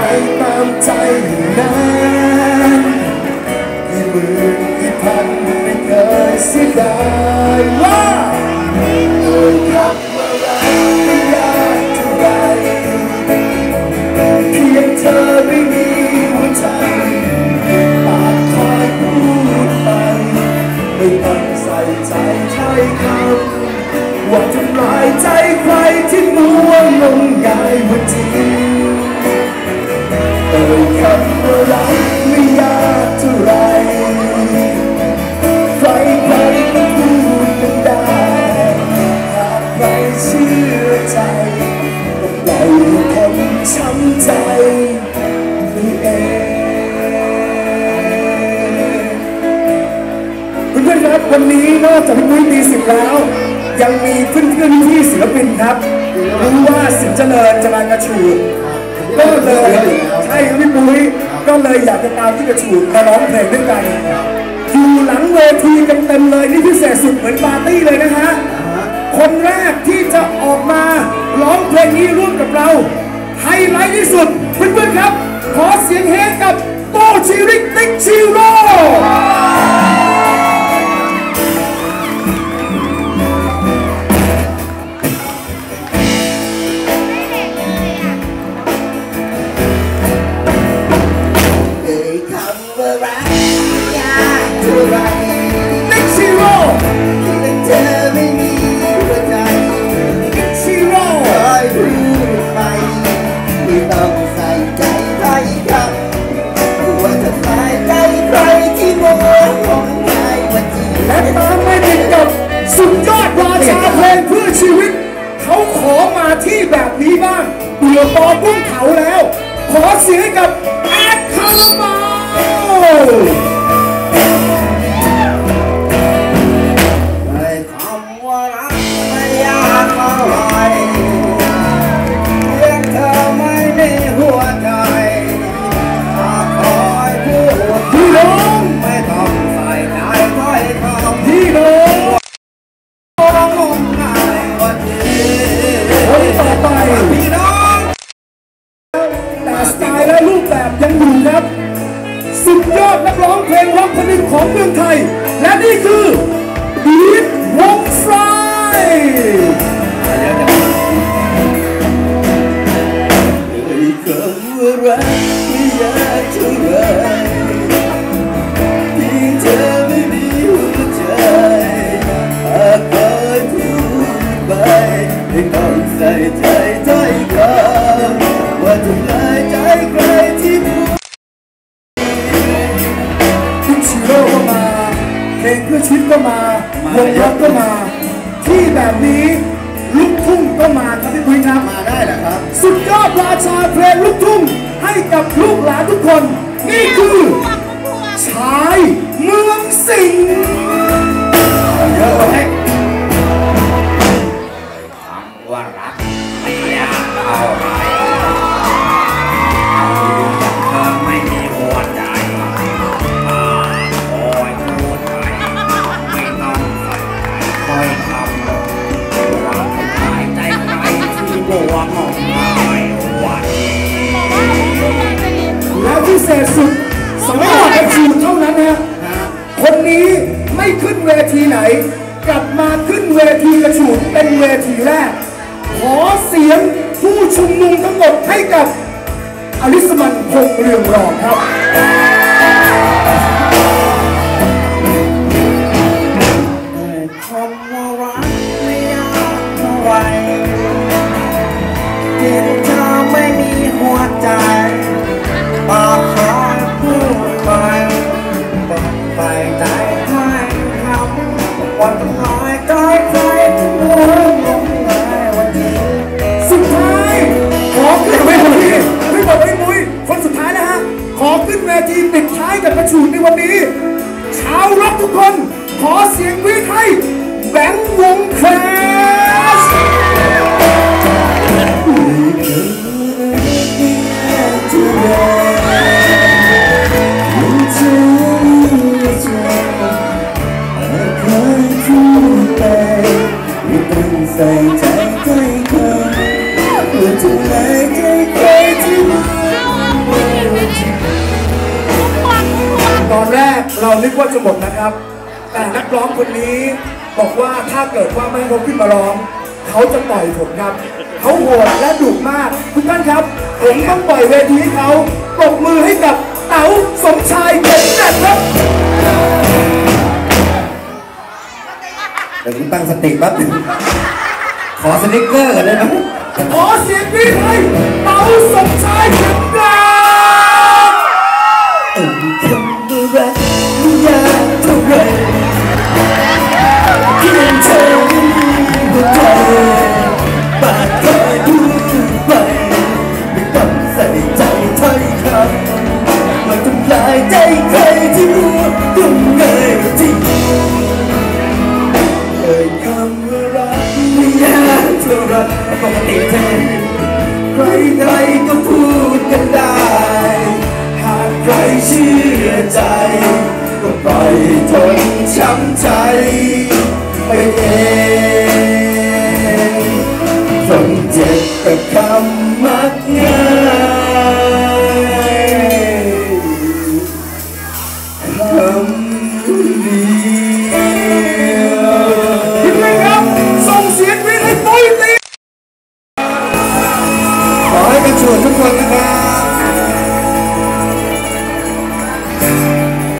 ไปตามใจอย่างนั้นกี่หมื่นกี่พันไม่เคยเสียดายว่าโดยคำว่ารักไม่ยากเท่าไรเพียงเธอไม่มีหัวใจปากคอยพูดไปไม่ต้องใส่ใจถ้อยคำว่าทำลายใจใครที่มัวงมงายหัว่าจ คำว่ารักไม่ยากเท่าไรใครใครก็พูดกันได้หากใครเชื่อใจก็ปล่อยให้คนช้ำใจนี่เองเพื่อนครับวันนี้นอกจากพี่มุ้ยตีสิบแล้วยังมีเพื่อนๆที่ศิลปินครับรู้ว่าสินเจริญจะมากระชูดก็เลยใช่ครับพี่มุ้ย ก็เลยอยากจะตามที่กระชูดมาร้องเพลงด้วยกันอยู่หลังเวทีกันเต็มเลยนี่พิเศษสุดเหมือนปาร์ตี้เลยนะฮะคนแรกที่จะออกมาร้องเพลงนี้ร่วมกับเราไฮไลท์ที่สุดเพื่อนๆครับ ขอเสียงเฮกับโตชิริกติ๊กชิโร่ นี้บ้างเบื่อปอกุ้งเขาแล้ว ขอเสียงกับแอดคาราบา นึ่งของเมื ลงเพื่อชีวิตก็มาวงร็อกก็มา ที่แบบนี้ลูกทุ่งก็มาครับพี่ปุ้ยครับ มาได้เหรอครับ สุดยอดราชาเพลงลูกทุ่งให้กับลูกหลานทุกคน นี่คือ ชายเมืองสิงห์ ที่บวงงมงายว่าจริงแล้วพิเศษสุดสำหรับกระชูเท่านั้นนะคนนี้ไม่ขึ้นเวทีไหน กลับมาขึ้นเวทีกระชูเป็นเวทีแรก ขอเสียงผู้ชุมนุมทั้งหมดให้กับอลิสมันคงเรืองรองครับ ขอขึ้นเวทีปิดท้ายกับประชุมในวันนี้ ชาวรักทุกคน ขอเสียงวีดให้แบงค์วงแคลส ทีอนแรกเรานึกว่าจะหมดนะครับ แต่นักร้องคนนี้บอกว่าถ้าเกิดว่าไม่ให้เขาขึ้นมาร้อง เขาจะปล่อยผมครับ เขาโหดและดุมากทุกท่านครับ ผมต้องปล่อยเวทีให้เขาปรบมือให้กับเต๋าสมชายเด็ดแน่ครับเดี๋ยวผมตั้งสติแป๊บหนึงขอสนิกเกอร์กันเลยนะขอเสียงพี่ให้เต๋าสมชายเด็ดแน่เอ่ยคำว่า รักไม่ยากเท่าไรเพียงเธอหัวใจปากคอยพูดไปไม่ต้องใส่ใจถ้อยคำมันทำลายใจใครที่รู้ตรงไหนจริงเอ่ยคำว่ารักไม่ยากเท่าไรปกติเธอใครใคร ครเชื่อใจก็ปล่อยทนช้ำใจไปเองทนเจ็บกับคำว่า